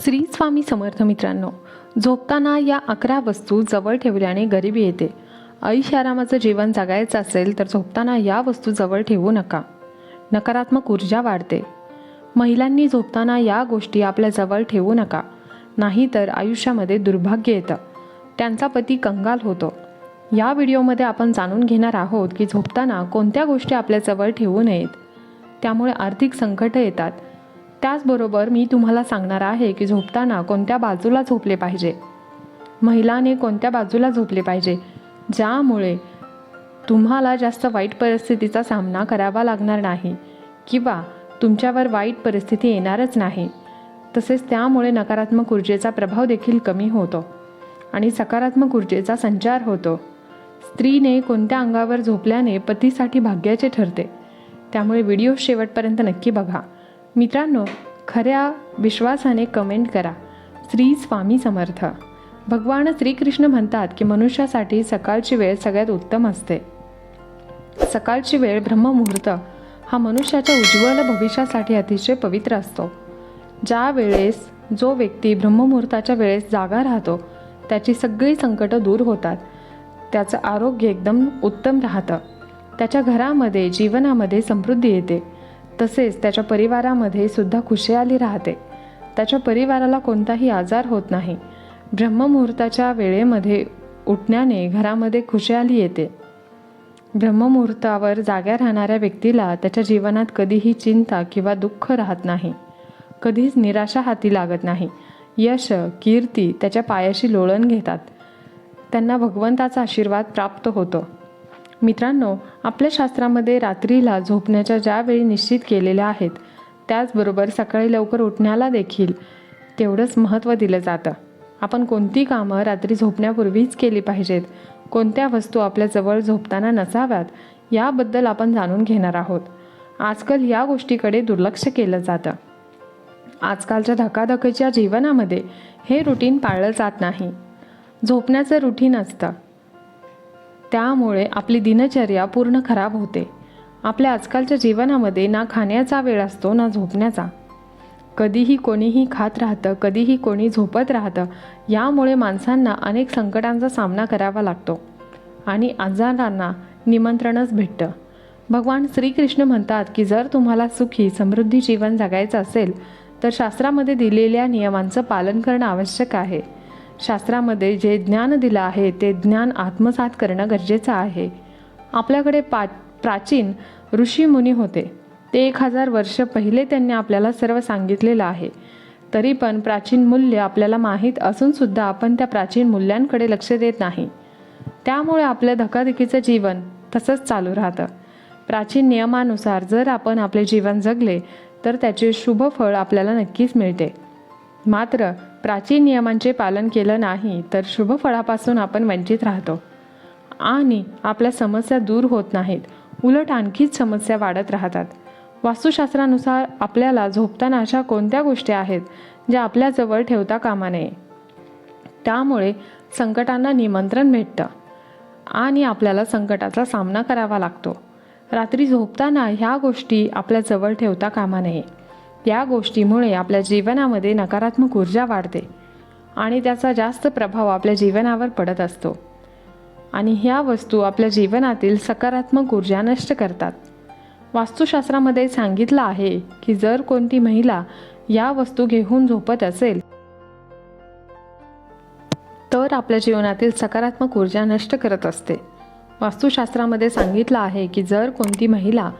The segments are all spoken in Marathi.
श्री स्वामी समर्थ मित्रांनो झोपताना या अकरा वस्तू जवळ ठेवल्याने गरिबी येते. ऐशारामाचं जीवन जगायचं असेल तर झोपताना या वस्तू जवळ ठेवू नका. नकारात्मक ऊर्जा वाढते. महिलांनी झोपताना या गोष्टी आपल्या जवळ ठेवू नका. नाहीतर आयुष्यामध्ये दुर्भाग्य येतं. त्यांचा पती कंगाल होतो. या व्हिडिओमध्ये आपण जाणून घेणार आहोत की झोपताना कोणत्या गोष्टी आपल्याजवळ ठेवू नयेत. त्यामुळे आर्थिक संकटं येतात. त्याचबरोबर मी तुम्हाला सांगणार आहे की झोपताना कोणत्या बाजूला झोपले पाहिजे. महिलाने कोणत्या बाजूला झोपले पाहिजे ज्यामुळे तुम्हाला जास्त वाईट परिस्थितीचा सामना करावा लागणार नाही किंवा तुमच्यावर वाईट परिस्थिती येणारच नाही. तसेच त्यामुळे नकारात्मक ऊर्जेचा प्रभाव देखील कमी होतो आणि सकारात्मक ऊर्जेचा संचार होतो. स्त्रीने कोणत्या अंगावर झोपल्याने पतीसाठी भाग्याचे ठरते त्यामुळे व्हिडिओ शेवटपर्यंत नक्की बघा. मित्रांनो खऱ्या विश्वासाने कमेंट करा. श्री स्वामी समर्थ. भगवान श्रीकृष्ण म्हणतात की मनुष्यासाठी सकाळची वेळ सगळ्यात उत्तम असते. सकाळची वेळ ब्रह्ममुहूर्त हा मनुष्याच्या उज्ज्वल भविष्यासाठी अतिशय पवित्र असतो. ज्या वेळेस जो व्यक्ती ब्रह्ममुहूर्ताच्या वेळेस जागा राहतो त्याची सगळी संकटं दूर होतात. त्याचं आरोग्य एकदम उत्तम राहतं. त्याच्या घरामध्ये जीवनामध्ये समृद्धी येते. तसेच त्याच्या परिवारामध्ये सुद्धा खुशाली राहते. त्याच्या परिवाराला कोणताही आजार होत नाही. ब्रह्ममुहूर्ताच्या वेळेमध्ये उठण्याने घरामध्ये खुशाली येते. ब्रह्ममुहूर्तावर जाग्या राहणाऱ्या व्यक्तीला त्याच्या जीवनात कधीही चिंता किंवा दुःख राहत नाही. कधीच निराशा हाती लागत नाही. यश कीर्ती त्याच्या पायाशी लोळण घेतात. त्यांना भगवंताचा आशीर्वाद प्राप्त होतो. मित्रांनो आपल्या शास्त्रामध्ये रात्रीला झोपण्याच्या ज्या वेळी निश्चित केलेल्या आहेत त्याचबरोबर सकाळी लवकर उठण्याला देखील तेवढंच महत्त्व दिलं जातं. आपण कोणती कामं रात्री झोपण्यापूर्वीच केली पाहिजेत? कोणत्या वस्तू आपल्या जवळ झोपताना नसाव्यात? याबद्दल आपण जाणून घेणार आहोत. आजकाल या गोष्टीकडे दुर्लक्ष केलं जातं. आजकालच्या धकाधकीच्या जीवनामध्ये हे रुटीन पाळलं जात नाही. झोपण्याचं रुटीन असतं. त्यामुळे आपली दिनचर्या पूर्ण खराब होते. आपल्या आजकालच्या जीवनामध्ये ना खाण्याचा वेळ असतो ना झोपण्याचा. कधीही कोणीही खात राहतं कधीही कोणी झोपत राहतं यामुळे माणसांना अनेक संकटांचा सामना करावा लागतो. आणि आजारांना निमंत्रणच भेटतं. भगवान श्रीकृष्ण म्हणतात की जर तुम्हाला सुखी समृद्धी जीवन जगायचं असेल तर शास्त्रामध्ये दिलेल्या नियमांचं पालन करणं आवश्यक आहे. शास्त्रामध्ये जे ज्ञान दिलं आहे ते ज्ञान आत्मसात करणं गरजेचं आहे. आपल्याकडे पा प्राचीन ऋषीमुनी होते. ते एक हजार वर्ष पहिले त्यांनी आपल्याला सर्व सांगितलेलं आहे. तरी पण प्राचीन मूल्य आपल्याला माहीत असूनसुद्धा आपण त्या प्राचीन मूल्यांकडे लक्ष देत नाही. त्यामुळे आपलं धकाधकीचं जीवन तसंच चालू राहतं. प्राचीन नियमानुसार जर आपण आपले जीवन जगले तर त्याचे शुभ फळ आपल्याला नक्कीच मिळते. मात्र प्राचीन नियमांचे पालन केलं नाही तर शुभ फळापासून आपण वंचित राहतो. आणि आपल्या समस्या दूर होत नाहीत. उलट आणखीच समस्या वाढत राहतात. वास्तुशास्त्रानुसार आपल्याला झोपताना अशा कोणत्या गोष्टी आहेत ज्या आपल्याजवळ ठेवता कामा नये? त्यामुळे संकटांना निमंत्रण भेटतं. आणि आपल्याला संकटाचा सामना करावा लागतो. रात्री झोपताना ह्या गोष्टी आपल्याजवळ ठेवता कामा नये. या गोष्टीमुळे आपल्या जीवनामध्ये नकारात्मक ऊर्जा वाढते आणि त्याचा जास्त प्रभाव आपल्या जीवनावर पडत असतो. आणि ह्या वस्तू आपल्या जीवनातील सकारात्मक ऊर्जा नष्ट करतात. वास्तुशास्त्रामध्ये सांगितलं आहे की जर कोणती महिला या वस्तू घेऊन झोपत असेल तर आपल्या जीवनातील सकारात्मक ऊर्जा नष्ट करत असते. वास्तुशास्त्रामध्ये सांगितलं आहे की जर कोणती महिला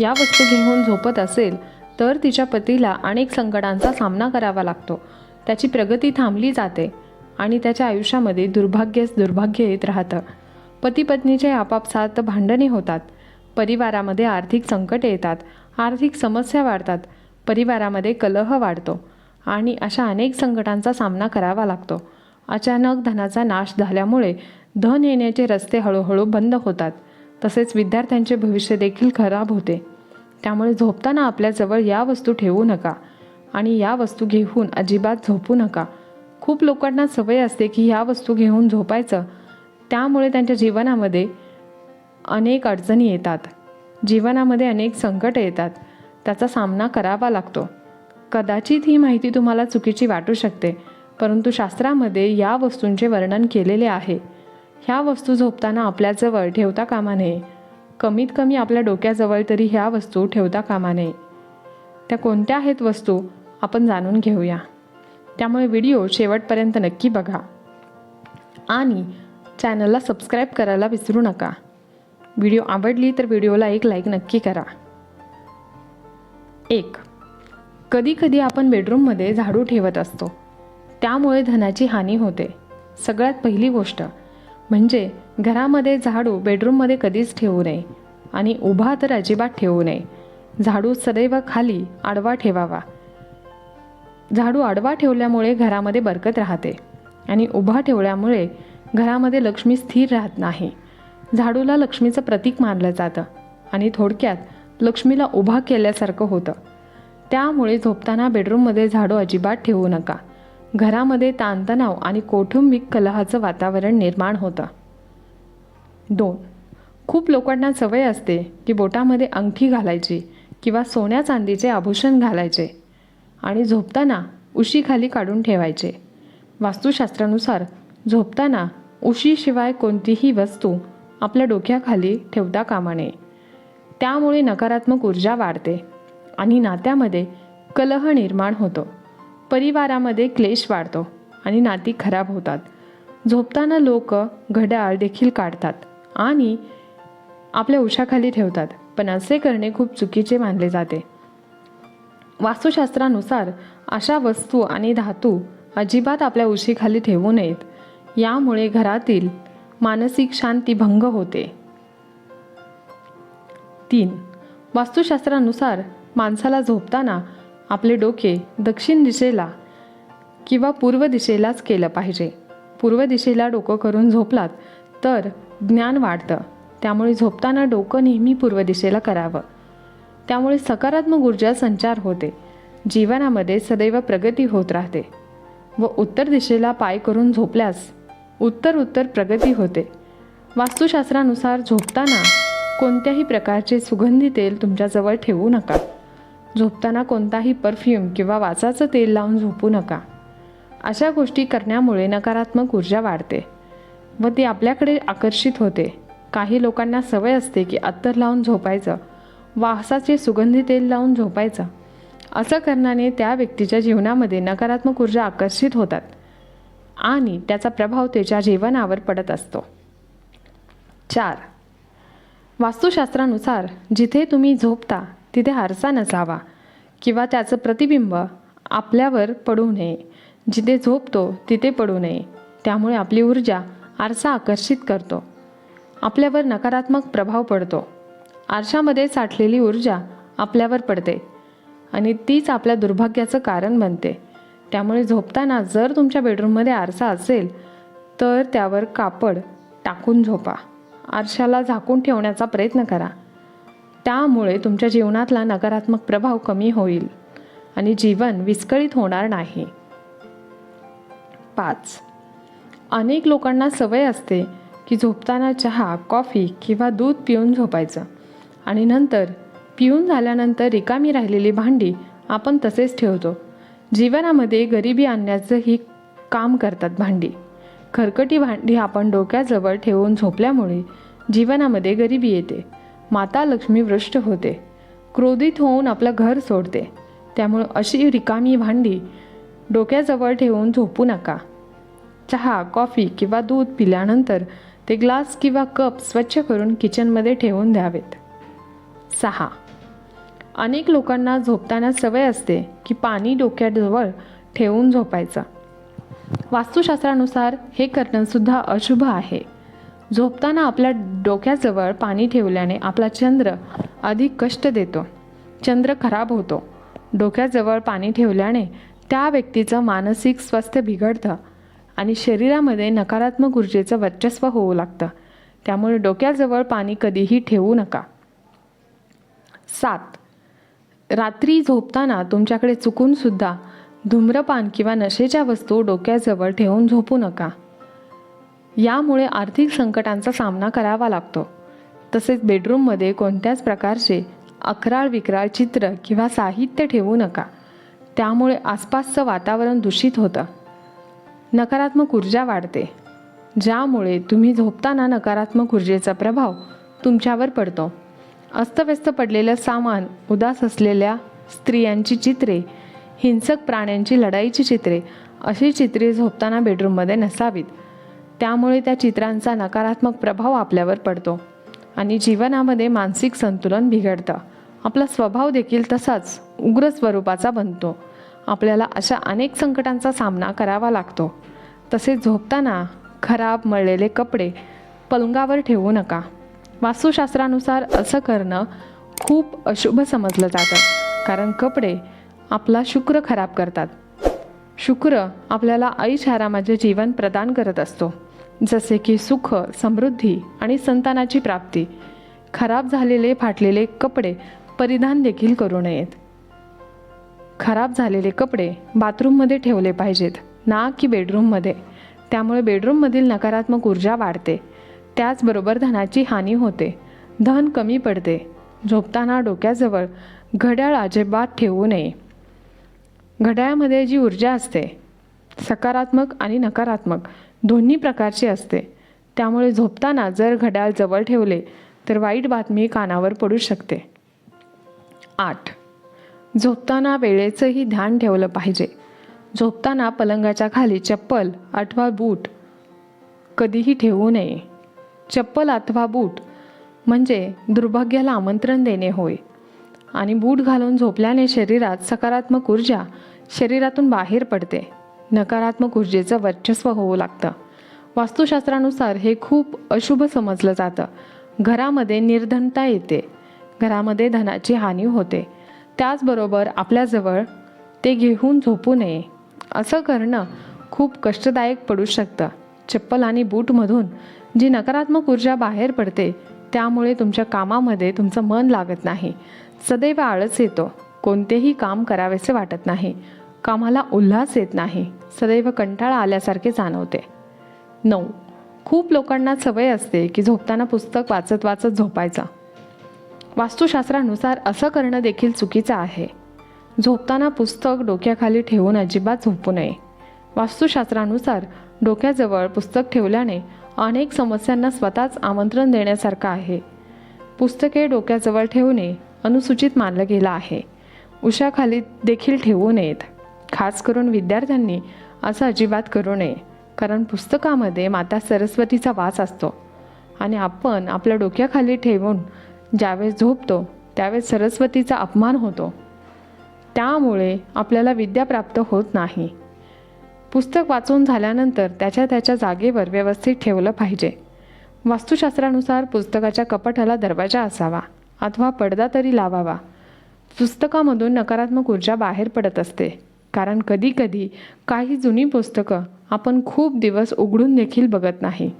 या वस्तू घेऊन झोपत असेल तर तिच्या पतीला अनेक संकटांचा सामना करावा लागतो. त्याची प्रगती थांबली जाते आणि त्याच्या आयुष्यामध्ये दुर्भाग्यच दुर्भाग्य येत राहतं. पती पत्नीचे आपापसात भांडणे होतात. परिवारामध्ये आर्थिक संकट येतात. आर्थिक समस्या वाढतात. परिवारामध्ये कलह वाढतो आणि अशा अनेक संकटांचा सामना करावा लागतो. अचानक धनाचा नाश झाल्यामुळे धन येण्याचे रस्ते हळूहळू बंद होतात. तसेच विद्यार्थ्यांचे भविष्य देखील खराब होते. त्यामुळे झोपताना आपल्याजवळ या वस्तू ठेवू नका आणि या वस्तू घेऊन अजिबात झोपू नका. खूप लोकांना सवय असते की ह्या वस्तू घेऊन झोपायचं. त्यामुळे त्यांच्या जीवनामध्ये अनेक अडचणी येतात. जीवनामध्ये अनेक संकट येतात. त्याचा सामना करावा लागतो. कदाचित ही माहिती तुम्हाला चुकीची वाटू शकते परंतु शास्त्रामध्ये या वस्तूंचे वर्णन केलेले आहे. ह्या वस्तू झोपताना आपल्याजवळ ठेवता कामा नये. कमीत कमी आपल्या डोक्याजवळ तरी ह्या वस्तू ठेवता कामा नये. त्या कोणत्या आहेत वस्तू आपण जाणून घेऊया. त्यामुळे व्हिडिओ शेवटपर्यंत नक्की बघा. आणि चॅनलला सबस्क्राईब करायला विसरू नका. व्हिडिओ आवडली तर व्हिडिओला एक लाईक नक्की करा. एक कधीकधी आपण बेडरूममध्ये झाडू ठेवत असतो. त्यामुळे धनाची हानी होते. सगळ्यात पहिली गोष्ट म्हणजे घरामध्ये झाडू बेडरूममध्ये कधीच ठेवू नये आणि उभा तर अजिबात ठेवू नये. झाडू सदैव खाली आडवा ठेवावा. झाडू आडवा ठेवल्यामुळे घरामध्ये बरकत राहते आणि उभा ठेवल्यामुळे घरामध्ये लक्ष्मी स्थिर राहत नाही. झाडूला लक्ष्मीचं प्रतीक मानलं जातं आणि थोडक्यात लक्ष्मीला उभा केल्यासारखं होतं. त्यामुळे झोपताना बेडरूममध्ये झाडू अजिबात ठेवू नका. घरामध्ये ताणतणाव आणि कौटुंबिक कलहाचं वातावरण निर्माण होतं. दोन खूप लोकांना सवय असते की बोटामध्ये अंगठी घालायची किंवा सोन्या चांदीचे आभूषण घालायचे आणि झोपताना उशीखाली काढून ठेवायचे. वास्तुशास्त्रानुसार झोपताना उशीशिवाय कोणतीही वस्तू आपल्या डोक्याखाली ठेवता कामा नये त्यामुळे नकारात्मक ऊर्जा वाढते आणि नात्यामध्ये कलह निर्माण होतो. परिवारामध्ये क्लेश वाढतो आणि नाती खराब होतात. झोपताना लोक घड्याळ देखील काढतात आणि आपल्या उशाखाली ठेवतात पण असे करणे खूप चुकीचे मानले जाते. वास्तुशास्त्रानुसार अशा वस्तू आणि धातू अजिबात आपल्या उशीखाली ठेवू नयेत. यामुळे घरातील मानसिक शांती भंग होते. तीन वास्तुशास्त्रानुसार माणसाला झोपताना आपले डोके दक्षिण दिशेला किंवा पूर्व दिशेलाच केलं पाहिजे. पूर्व दिशेला डोकं करून झोपलात तर ज्ञान वाढतं. त्यामुळे झोपताना डोकं नेहमी पूर्व दिशेला करावं. त्यामुळे सकारात्मक ऊर्जा संचार होते. जीवनामध्ये सदैव प्रगती होत राहते. व उत्तर दिशेला पाय करून झोपल्यास उत्तर उत्तर प्रगती होते. वास्तुशास्त्रानुसार झोपताना कोणत्याही प्रकारचे सुगंधी तेल तुमच्याजवळ ठेवू नका. झोपताना कोणताही परफ्यूम किंवा वासाचं तेल लावून झोपू नका. अशा गोष्टी करण्यामुळे नकारात्मक ऊर्जा वाढते व ती आपल्याकडे आकर्षित होते. काही लोकांना सवय असते की अत्तर लावून झोपायचं वासाचे सुगंधी तेल लावून झोपायचं. असं करण्याने त्या व्यक्तीच्या जीवनामध्ये नकारात्मक ऊर्जा आकर्षित होतात आणि त्याचा प्रभाव त्याच्या जीवनावर पडत असतो. चार. वास्तुशास्त्रानुसार जिथे तुम्ही झोपता तिथे आरसा नसावा किंवा त्याचं प्रतिबिंब आपल्यावर पडू नये. जिथे झोपतो तिथे पडू नये. त्यामुळे आपली ऊर्जा आरसा आकर्षित करतो. आपल्यावर नकारात्मक प्रभाव पडतो. आरशामध्ये साठलेली ऊर्जा आपल्यावर पडते आणि तीच आपल्या दुर्भाग्याचं कारण बनते. त्यामुळे झोपताना जर तुमच्या बेडरूममध्ये आरसा असेल तर त्यावर कापड टाकून झोपा. आरशाला झाकून ठेवण्याचा प्रयत्न करा. त्यामुळे तुमच्या जीवनातला नकारात्मक प्रभाव कमी होईल आणि जीवन विस्कळीत होणार नाही. पाच. अनेक लोकांना सवय असते की झोपताना चहा कॉफी किंवा दूध पिऊन झोपायचं आणि नंतर पिऊन झाल्यानंतर रिकामी राहिलेली भांडी आपण तसेच ठेवतो. जीवनामध्ये गरिबी आणण्याचंही काम करतात भांडी. खरकटी भांडी आपण डोक्याजवळ ठेवून झोपल्यामुळे जीवनामध्ये गरिबी येते. माता लक्ष्मी वृष्ट होते. क्रोधित होऊन आपलं घर सोडते. त्यामुळं अशी रिकामी भांडी डोक्याजवळ ठेवून झोपू नका. चहा कॉफी किंवा दूध पिल्यानंतर ते ग्लास किंवा कप स्वच्छ करून किचनमध्ये ठेवून द्यावेत. सहा. अनेक लोकांना झोपताना सवय असते की पाणी डोक्याजवळ ठेवून झोपायचं. वास्तुशास्त्रानुसार हे करणंसुद्धा अशुभ आहे. झोपताना आपल्या डोक्याजवळ पाणी ठेवल्याने आपला चंद्र अधिक कष्ट देतो. चंद्र खराब होतो. डोक्याजवळ पाणी ठेवल्याने त्या व्यक्तीचं मानसिक स्वास्थ्य बिघडतं आणि शरीरामध्ये नकारात्मक ऊर्जेचं वर्चस्व होऊ लागतं. त्यामुळे डोक्याजवळ पाणी कधीही ठेवू नका. सात. रात्री झोपताना तुमच्याकडे चुकूनसुद्धा धूम्रपान किंवा नशेच्या वस्तू डोक्याजवळ ठेवून झोपू नका. यामुळे आर्थिक संकटांचा सामना करावा लागतो. तसेच बेडरूममध्ये कोणत्याच प्रकारचे अकराळ विक्राळ चित्र किंवा साहित्य ठेवू नका. त्यामुळे आसपासचं वातावरण दूषित होतं. नकारात्मक ऊर्जा वाढते. ज्यामुळे तुम्ही झोपताना नकारात्मक ऊर्जेचा प्रभाव तुमच्यावर पडतो. अस्तव्यस्त पडलेलं सामान उदास असलेल्या स्त्रियांची चित्रे हिंसक प्राण्यांची लढाईची चित्रे अशी चित्रे झोपताना बेडरूममध्ये नसावीत. त्यामुळे त्या चित्रांचा नकारात्मक प्रभाव आपल्यावर पडतो आणि जीवनामध्ये मानसिक संतुलन बिघडतं. आपला स्वभाव देखील तसाच उग्र स्वरूपाचा बनतो. आपल्याला अशा अनेक संकटांचा सामना करावा लागतो. तसेच झोपताना खराब मळलेले कपडे पलंगावर ठेवू नका. वास्तुशास्त्रानुसार असं करणं खूप अशुभ समजलं जातं कारण कपडे आपला शुक्र खराब करतात. शुक्र आपल्याला ऐश आरामाचे जीवन प्रदान करत असतो. जसे की सुख समृद्धी आणि संतानाची प्राप्ती खराब झालेले फाटलेले कपडे परिधान देखील करू नयेत. खराब झालेले कपडे बाथरूममध्ये ठेवले पाहिजेत ना की बेडरूममध्ये. त्यामुळे बेडरूममधील नकारात्मक ऊर्जा वाढते. त्याचबरोबर धनाची हानी होते. धन कमी पडते. झोपताना डोक्याजवळ घड्याळ अजिबात ठेवू नये. घड्याळामध्ये जी ऊर्जा असते सकारात्मक आणि नकारात्मक दोन्ही प्रकारची असते. त्यामुळे झोपताना जर घड्याळ जवळ ठेवले तर वाईट बातमी कानावर पडू शकते. आठ. झोपताना वेळेचंही ध्यान ठेवलं पाहिजे. झोपताना पलंगाच्या खाली चप्पल अथवा बूट कधीही ठेवू नये. चप्पल अथवा बूट म्हणजे दुर्भाग्याला आमंत्रण देणे होय. आणि बूट घालून झोपल्याने शरीरात सकारात्मक ऊर्जा शरीरातून बाहेर पडते. नकारात्मक ऊर्जेचं वर्चस्व होऊ लागतं. वास्तुशास्त्रानुसार हे खूप अशुभ समजलं जातं. घरामध्ये निर्धनता येते. घरामध्ये धनाची हानी होते. त्याचबरोबर आपल्याजवळ ते घेऊन झोपू नये. असं करणं खूप कष्टदायक पडू शकतं. चप्पल आणि बूटमधून जी नकारात्मक ऊर्जा बाहेर पडते त्यामुळे तुमच्या कामामध्ये तुमचं मन लागत नाही. सदैव आळस येतो. कोणतेही काम करावेसे वाटत नाही. कामाला उल्हास येत नाही. सदैव कंटाळा आल्यासारखे जाणवते. नऊ. खूप लोकांना सवय असते की झोपताना पुस्तक वाचत वाचत झोपायचा. वास्तुशास्त्रानुसार असं करणं देखील चुकीचं आहे. झोपताना पुस्तक डोक्याखाली ठेवून अजिबात झोपू नये. वास्तुशास्त्रानुसार डोक्याजवळ पुस्तक ठेवल्याने अनेक समस्यांना स्वतःच आमंत्रण देण्यासारखं आहे. पुस्तके डोक्याजवळ ठेवणे अनुसूचित मानलं गेलं आहे. उशाखाली देखील ठेवू नयेत. खास करून विद्यार्थ्यांनी असं अजिबात करू नये. कारण पुस्तकामध्ये माता सरस्वतीचा वास असतो. आणि आपण आपल्या डोक्याखाली ठेवून ज्यावेळेस झोपतो त्यावेळेस सरस्वतीचा अपमान होतो. त्यामुळे आपल्याला विद्या प्राप्त होत नाही. पुस्तक वाचून झाल्यानंतर त्याच्या त्याच्या जागेवर व्यवस्थित ठेवलं पाहिजे. वास्तुशास्त्रानुसार पुस्तकाच्या कपाटाला दरवाजा असावा अथवा पडदा तरी लावावा. पुस्तकामधून नकारात्मक ऊर्जा बाहेर पडत असते. कारण कधीकधी काही जुनी पुस्तकं आपण खूप दिवस उघडून देखील बघत नाही.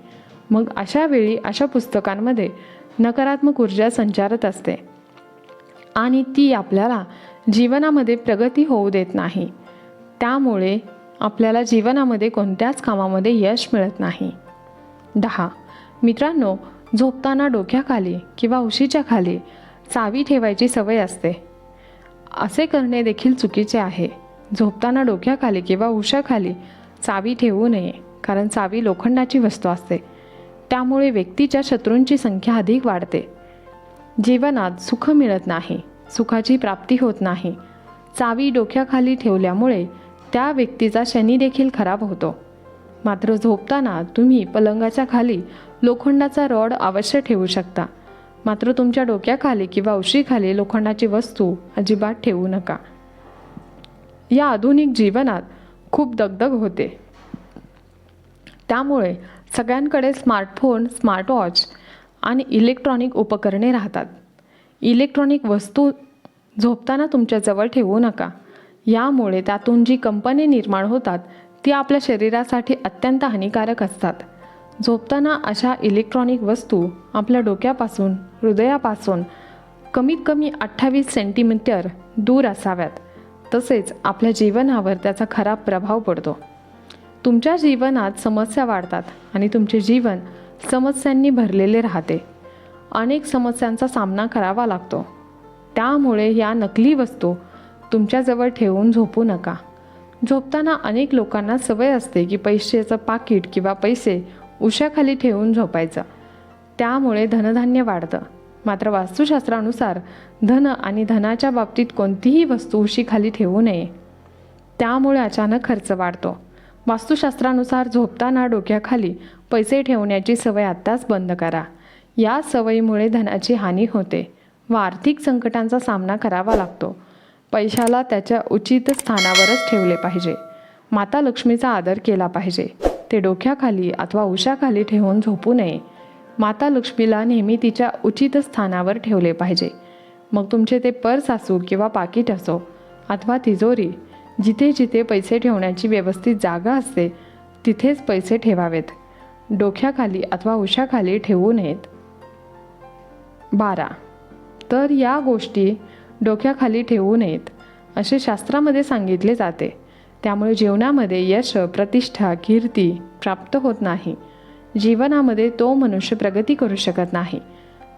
मग अशा वेळी अशा पुस्तकांमध्ये नकारात्मक ऊर्जा संचारत असते. आणि ती आपल्याला जीवनामध्ये प्रगती होऊ देत नाही. त्यामुळे आपल्याला जीवनामध्ये कोणत्याच कामामध्ये यश मिळत नाही. दहा. मित्रांनो झोपताना डोक्याखाली किंवा उशीच्या खाली चावी ठेवायची सवय असते. असे करणे देखील चुकीचे आहे. झोपताना डोक्याखाली किंवा उशाखाली चावी ठेवू नये कारण चावी लोखंडाची वस्तू असते. त्यामुळे व्यक्तीच्या शत्रूंची संख्या अधिक वाढते. जीवनात सुख मिळत नाही सुखाची प्राप्ती होत नाही. चावी डोक्याखाली ठेवल्यामुळे त्या व्यक्तीचा शनी देखील खराब होतो. मात्र झोपताना तुम्ही पलंगाच्या खाली लोखंडाचा रॉड अवश्य ठेवू शकता. मात्र तुमच्या डोक्याखाली किंवा उशीखाली लोखंडाची वस्तू अजिबात ठेवू नका. या आधुनिक जीवनात खूप दगदग होते. त्यामुळे सगळ्यांकडे स्मार्टफोन स्मार्टवॉच आणि इलेक्ट्रॉनिक उपकरणे राहतात. इलेक्ट्रॉनिक वस्तू झोपताना तुमच्याजवळ ठेवू नका. यामुळे त्यातून जी कंपनी निर्माण होतात ती आपल्या शरीरासाठी अत्यंत हानिकारक असतात. झोपताना अशा इलेक्ट्रॉनिक वस्तू आपल्या डोक्यापासून हृदयापासून कमीत कमी अठ्ठावीस सेंटीमीटर दूर असाव्यात. तसेच आपल्या जीवनावर त्याचा खराब प्रभाव पडतो. तुमच्या जीवनात समस्या वाढतात आणि तुमचे जीवन समस्यांनी भरलेले राहते. अनेक समस्यांचा सामना करावा लागतो. त्यामुळे या नकली वस्तू तुमच्याजवळ ठेवून झोपू नका. झोपताना अनेक लोकांना सवय असते की पैशाचं पाकिट किंवा पैसे उशाखाली ठेवून झोपायचं. त्यामुळे धनधान्य वाढतं. मात्र वास्तुशास्त्रानुसार धन आणि धनाच्या बाबतीत कोणतीही वस्तू उशीखाली ठेवू नये. त्यामुळे अचानक खर्च वाढतो. वास्तुशास्त्रानुसार झोपताना डोक्याखाली पैसे ठेवण्याची सवय आत्ताच बंद करा. या सवयीमुळे धनाची हानी होते व आर्थिक संकटांचा सामना करावा लागतो. पैशाला त्याच्या उचित स्थानावरच ठेवले पाहिजे. माता लक्ष्मीचा आदर केला पाहिजे. ते डोक्याखाली अथवा उशाखाली ठेवून झोपू नये. माता लक्ष्मीला नेहमी तिच्या उचित स्थानावर ठेवले पाहिजे. मग तुमचे ते पर्स असो किंवा पाकिट असो अथवा तिजोरी जिथे जिथे पैसे ठेवण्याची व्यवस्थित जागा असते तिथेच पैसे ठेवावेत. डोक्याखाली अथवा उशाखाली ठेवू नयेत. बारा. तर या गोष्टी डोक्याखाली ठेवू नयेत असे शास्त्रामध्ये सांगितले जाते. त्यामुळे जीवनामध्ये यश प्रतिष्ठा कीर्ती प्राप्त होत नाही. जीवनामध्ये तो मनुष्य प्रगती करू शकत नाही.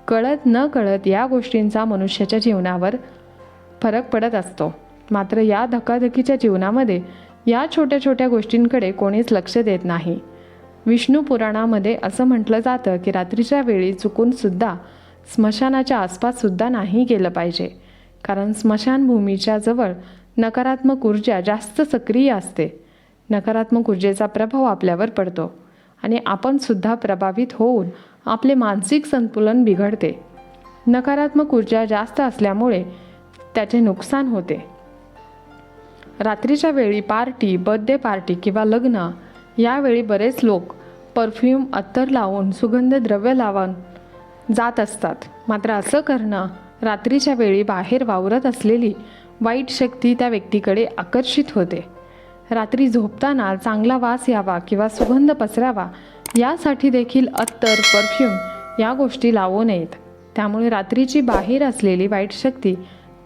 कळत न कळत या गोष्टींचा मनुष्याच्या जीवनावर फरक पडत असतो. मात्र या धकाधकीच्या जीवनामध्ये या छोट्या छोट्या गोष्टींकडे कोणीच लक्ष देत नाही. विष्णू पुराणामध्ये असं म्हटलं जातं की रात्रीच्या वेळी चुकूनसुद्धा स्मशानाच्या आसपाससुद्धा नाही गेलं पाहिजे. कारण स्मशानभूमीच्या जवळ नकारात्मक ऊर्जा जास्त सक्रिय असते. नकारात्मक ऊर्जेचा प्रभाव आपल्यावर पडतो. आणि आपणसुद्धा प्रभावित होऊन आपले मानसिक संतुलन बिघडते. नकारात्मक ऊर्जा जास्त असल्यामुळे त्याचे नुकसान होते. रात्रीच्या वेळी पार्टी बर्थडे पार्टी किंवा लग्न यावेळी बरेच लोक परफ्यूम अत्तर लावून सुगंध द्रव्य लावून जात असतात. मात्र असं करणं रात्रीच्या वेळी बाहेर वावरत असलेली वाईट शक्ती त्या व्यक्तीकडे आकर्षित होते. रात्री झोपताना चांगला वास यावा किंवा सुगंध पसरावा यासाठी देखील अत्तर परफ्यूम या गोष्टी लावू नयेत. त्यामुळे रात्रीची बाहेर असलेली वाईट शक्ती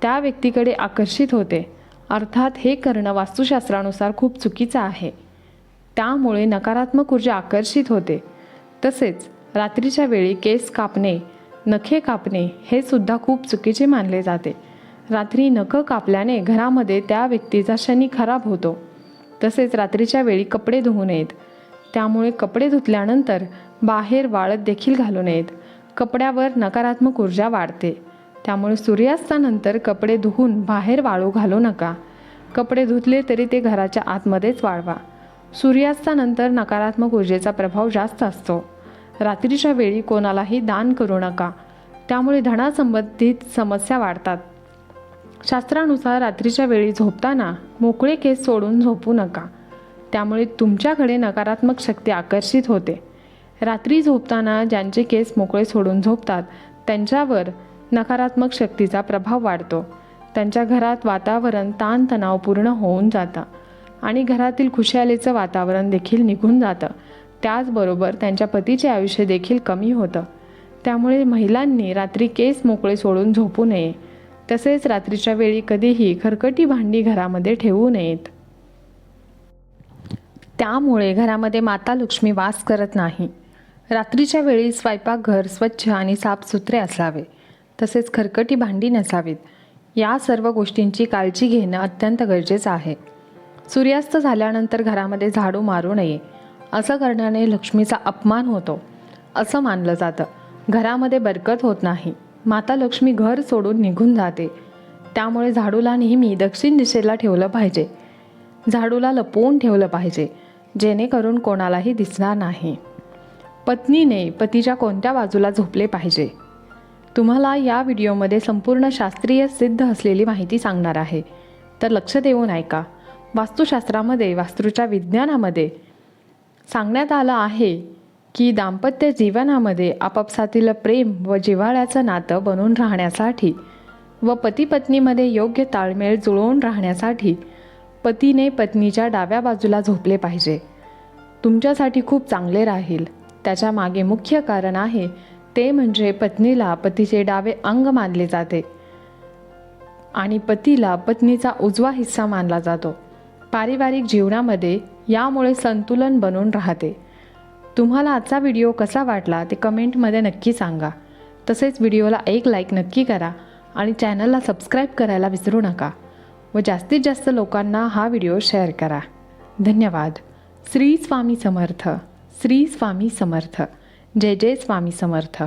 त्या व्यक्तीकडे आकर्षित होते. अर्थात हे करणं वास्तुशास्त्रानुसार खूप चुकीचं आहे. त्यामुळे नकारात्मक ऊर्जा आकर्षित होते. तसेच रात्रीच्या वेळी केस कापणे नखे कापणे हे सुद्धा खूप चुकीचे मानले जाते. रात्री नखं कापल्याने घरामध्ये त्या व्यक्तीचा शनी खराब होतो. तसेच रात्रीच्या वेळी कपडे धुवू नयेत. त्यामुळे कपडे धुतल्यानंतर बाहेर वाळत देखील घालू नयेत. कपड्यावर नकारात्मक ऊर्जा वाढते. त्यामुळे सूर्यास्तानंतर कपडे धुवून बाहेर वाळू घालू नका. कपडे धुतले तरी ते घराच्या आतमध्येच वाळवा. सूर्यास्तानंतर नकारात्मक ऊर्जेचा प्रभाव जास्त असतो. रात्रीच्या वेळी कोणालाही दान करू नका. त्यामुळे धनासंबंधित समस्या वाढतात. शास्त्रानुसार रात्रीच्या वेळी झोपताना मोकळे केस सोडून झोपू नका. त्यामुळे तुमच्याकडे नकारात्मक शक्ती आकर्षित होते. रात्री झोपताना ज्यांचे केस मोकळे सोडून झोपतात त्यांच्यावर नकारात्मक शक्तीचा प्रभाव वाढतो. त्यांच्या घरात वातावरण ताणतणावपूर्ण होऊन जातं आणि घरातील खुशालीचं वातावरण देखील निघून जातं. त्याचबरोबर त्यांच्या पतीचे आयुष्य देखील कमी होतं. त्यामुळे महिलांनी रात्री केस मोकळे सोडून झोपू नये. तसेच रात्रीच्या वेळी कधीही खरकटी भांडी घरामध्ये ठेवू नयेत. त्यामुळे घरामध्ये माता लक्ष्मी वास करत नाही. रात्रीच्या वेळी स्वयंपाकघर स्वच्छ आणि साफसुथरे असावे तसेच खरकटी भांडी नसावीत. या सर्व गोष्टींची काळजी घेणं अत्यंत गरजेचं आहे. सूर्यास्त झाल्यानंतर घरामध्ये झाडू मारू नये असं करण्याने लक्ष्मीचा अपमान होतो असं मानलं जातं. घरामध्ये बरकत होत नाही. माता लक्ष्मी घर सोडून निघून जाते. त्यामुळे झाडूला नेहमी दक्षिण दिशेला ठेवलं पाहिजे. झाडूला लपवून ठेवलं पाहिजे जेणेकरून कोणालाही दिसणार नाही. पत्नीने पतीच्या कोणत्या बाजूला झोपले पाहिजे? तुम्हाला या व्हिडिओमध्ये संपूर्ण शास्त्रीय सिद्ध असलेली माहिती सांगणार आहे. तर लक्ष देऊन ऐका. वास्तुशास्त्रामध्ये वास्तूच्या विज्ञानामध्ये सांगण्यात आलं आहे की दाम्पत्य जीवनामध्ये आपापसातील प्रेम व जिव्हाळ्याचं नातं बनून राहण्यासाठी व पती पत्नीमध्ये योग्य ताळमेळ जुळवून राहण्यासाठी पतीने पत्नीच्या डाव्या बाजूला झोपले पाहिजे. तुमच्यासाठी खूप चांगले राहील. त्याच्यामागे मुख्य कारण आहे ते म्हणजे पत्नीला पतीचे डावे अंग मानले जाते. आणि पतीला पत्नीचा उजवा हिस्सा मानला जातो. पारिवारिक जीवनामध्ये यामुळे संतुलन बनून राहते. तुम्हाला आजचा व्हिडिओ कसा वाटला ते कमेंटमध्ये नक्की सांगा. तसेच व्हिडिओला एक लाईक नक्की करा आणि चॅनलला सबस्क्राईब करायला विसरू नका व जास्तीत जास्त लोकांना हा व्हिडिओ शेअर करा. धन्यवाद. श्री स्वामी समर्थ. श्री स्वामी समर्थ. जय जय स्वामी समर्थ.